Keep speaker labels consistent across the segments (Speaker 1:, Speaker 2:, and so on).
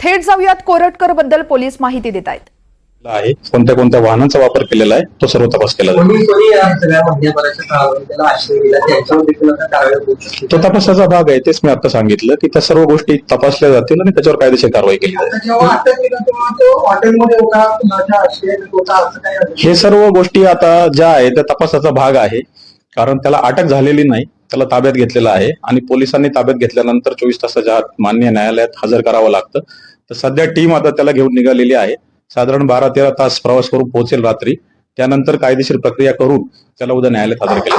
Speaker 1: थेट जाऊयात कोरटकरबद्दल पोलीस माहिती देत आहेत.
Speaker 2: आहे. कोणत्या कोणत्या वाहनांचा वापर केलेला आहे तो सर्व तपास केला जाईल.
Speaker 3: कोणी कोणी या सगळ्या महिन्याभराच्या काळामध्ये त्याला आश्रय दिला त्यांच्यावर देखील आता कारवाई होऊ शकते.
Speaker 2: तो तपासाचा भाग आहे तेच मी आता सांगितलं की त्या सर्व गोष्टी तपासल्या जातील आणि त्याच्यावर कायदेशीर कारवाई केली? हे सर्व गोष्टी आता ज्या आहे त्या तपासाचा भाग आहे कारण त्याला अटक झालेली नाही. त्याला ताब्यात घेतलेला आहे आणि पोलिसांनी ताब्यात घेतल्यानंतर चोवीस तासाच्या आत मान्य न्यायालयात हजर करावं लागतं. तर सध्या टीम आता त्याला घेऊन निघालेली आहे. साधारण बारा तेरा तास प्रवास करून पोहोचेल रात्री. त्यानंतर कायदेशीर प्रक्रिया करून त्याला उद्या न्यायालयात हजर केलं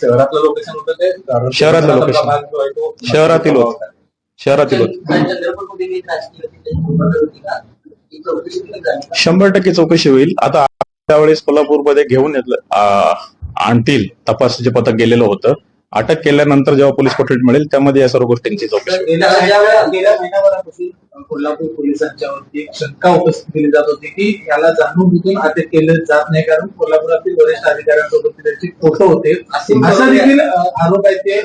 Speaker 4: शहरातलं लोकेशन होतं ते
Speaker 2: शहरातलं होतं. शहरातील होत? शंभर टक्के चौकशी होईल. आता त्यावेळेस कोल्हापूरमध्ये घेऊन आणतील तपासाचे पथक गेलेलं होतं अटक केल्यानंतर जेव्हा पोलीस कोठडीत मिळेल त्यामध्ये या सर्व गोष्टींची चौकशी
Speaker 4: कोल्हापूर पोलिसांच्यावरती एक शंका उपस्थित केली जात होती की याला जाणून बुजून अटक केलं जात नाही कारण कोल्हापुरातील वरिष्ठ अधिकाऱ्यांसोबत त्याचे फोटो होते. असं देखील आरोप आहेत ते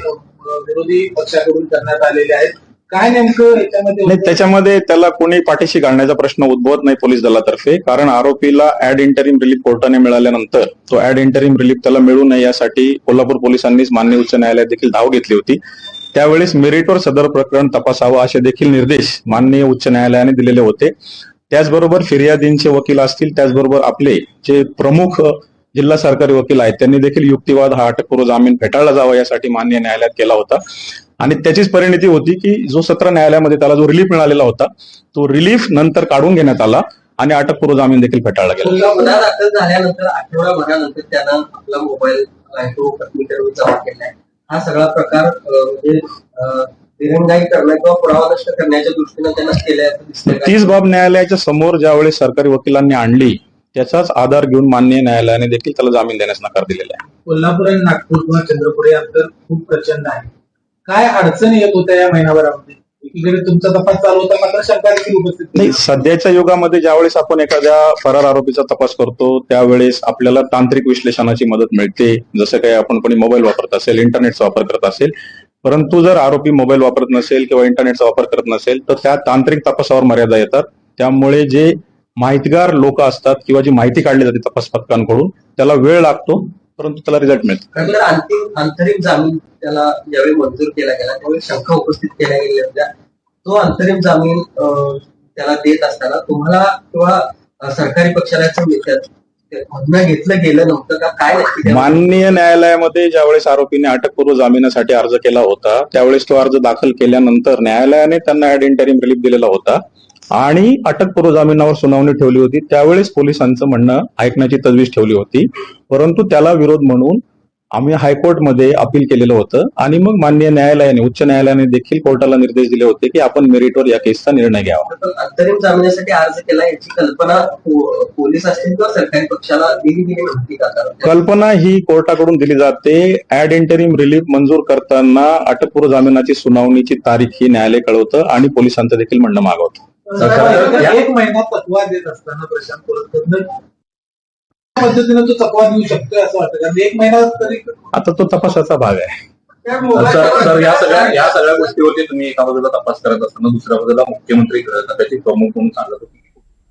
Speaker 4: विरोधी पक्षाकडून करण्यात आलेले आहेत. काय नेमकं याच्यामध्ये
Speaker 2: नाही
Speaker 4: होतं?
Speaker 2: त्याच्यामध्ये त्याला कोणी पाठीशी घालण्याचा प्रश्न उद्भवत नाही पोलीस दलातर्फे. कारण आरोपीला ऍड इंटरिम रिलीफ कोर्टाने मिळाल्यानंतर तो ऍड इंटरिम रिलीफ त्याला मिळू नये यासाठी कोल्हापूर पोलिसांनीच मान्य उच्च न्यायालयात देखील धाव घेतली होती. त्यावेळेस मेरिटवर सदर प्रकरण तपासावं असे देखील निर्देश माननीय उच्च न्यायालयाने दिलेले होते. त्याचबरोबर फिर्यादींचे वकील असतील त्याचबरोबर आपले जे प्रमुख जिल्हा सरकारी वकील आहेत त्यांनी देखील युक्तिवाद हा अटकपूर्व जामीन फेटाळला जावा यासाठी मान्य न्यायालयात केला होता. आणि त्याचीच परिणती होती की जो सत्र न्यायालयामध्ये त्याला जो रिलीफ मिळालेला होता तो रिलीफ नंतर काढून घेण्यात आला आणि अटकपूर्व जामीन देखील फेटाळला गेला.
Speaker 3: गुन्हा दाखल झाल्यानंतर आठवडाभरानंतर त्यानं आपला मोबाईल आहे तो मीटरवर जमा केलाय हा सगळा प्रकार म्हणजे अं, दिरंगाई करणं किंवा पुरावा नष्ट करण्याच्या दृष्टीनं त्यानं केलंय?
Speaker 2: तीच बाब न्यायालयाच्या समोर ज्यावेळेस सरकारी वकिलांनी आणली त्याचाच आधार घेऊन मान्य न्यायालयाने देखील त्याला जामीन देण्यास नकार दिलेला आहे.
Speaker 4: कोल्हापूर आणि नागपूर किंवा चंद्रपूर हे अंतर खूप प्रचंड आहे. काय अडचणी येत होत्या या महिनाभरामध्ये? एकीकडे तुमचा तपास चालू होता मात्र शंका देखील उपस्थित
Speaker 2: नाही. सध्याच्या युगामध्ये ज्यावेळेस आपण एखाद्या फरार आरोपीचा तपास करतो त्यावेळेस आपल्याला तांत्रिक विश्लेषणाची मदत मिळते. जसं काही आपण कोणी मोबाईल वापरत असेल इंटरनेटचा वापर करत असेल परंतु जर आरोपी मोबाईल वापरत नसेल किंवा इंटरनेटचा वापर करत नसेल तर त्या तांत्रिक तपासावर मर्यादा येतात. त्यामुळे जे माहितगार लोक असतात किंवा जी माहिती काढली जाते तपास पथकांकडून त्याला वेळ लागतो. परंतु त्याला रिझल्ट मिळतो
Speaker 3: अंतिम अंतरिम जामीन त्याला ज्यावेळी मंजूर केला गेला त्यावेळी शंका उपस्थित केल्या गेल्या होत्या. तो अंतरिम जामीन त्याला देत असताना तुम्हाला किंवा सरकारी पक्षाला घेतलं गेलं नव्हतं का? काय
Speaker 2: माननीय न्यायालयामध्ये ज्यावेळेस आरोपीने अटकपूर्व जामिनासाठी अर्ज केला होता त्यावेळेस तो अर्ज दाखल केल्यानंतर न्यायालयाने त्यांना ऍड इंटरिम रिलीफ दिलेला होता. आणि अटकपूर्व जामिनावर सुनावणी ठेवली होती. त्यावेळेस पोलिसांचं म्हणणं ऐकण्याची तजवीज ठेवली होती. परंतु त्याला विरोध म्हणून आम्ही हायकोर्टमध्ये अपील केलेलं होतं. आणि मग माननीय न्यायालयाने उच्च न्यायालयाने देखील कोर्टाला निर्देश दिले होते की आपण मेरिटवर या केसचा निर्णय घ्यावा.
Speaker 3: अंतरिम जामिनासाठी अर्ज केला याची कल्पना पोलीस असतील किंवा सरकारी पक्षाला दिली गेली का? कारण
Speaker 2: कल्पना ही कोर्टाकडून दिली जाते. ऍड इंटरिम रिलीफ मंजूर करताना अटकपूर्व जामिनाची सुनावणीची तारीख ही न्यायालय कळवतं आणि पोलिसांचं देखील म्हणणं मागवतं.
Speaker 4: एक महिना तकवा देत असताना प्रशांत कोलतकर पद्धतीने तो तकवा देऊ शकतोय असं वाटतं. कारण एक महिना तरी
Speaker 2: आता तो तपासाचा भाग आहे.
Speaker 4: सर-
Speaker 5: सर या सगळ्या या सगळ्या गोष्टीवरती तुम्ही एका बाजूला तपास करत असताना दुसऱ्या बाजूला मुख्यमंत्री त्याची प्रमुख म्हणून सांगत होते.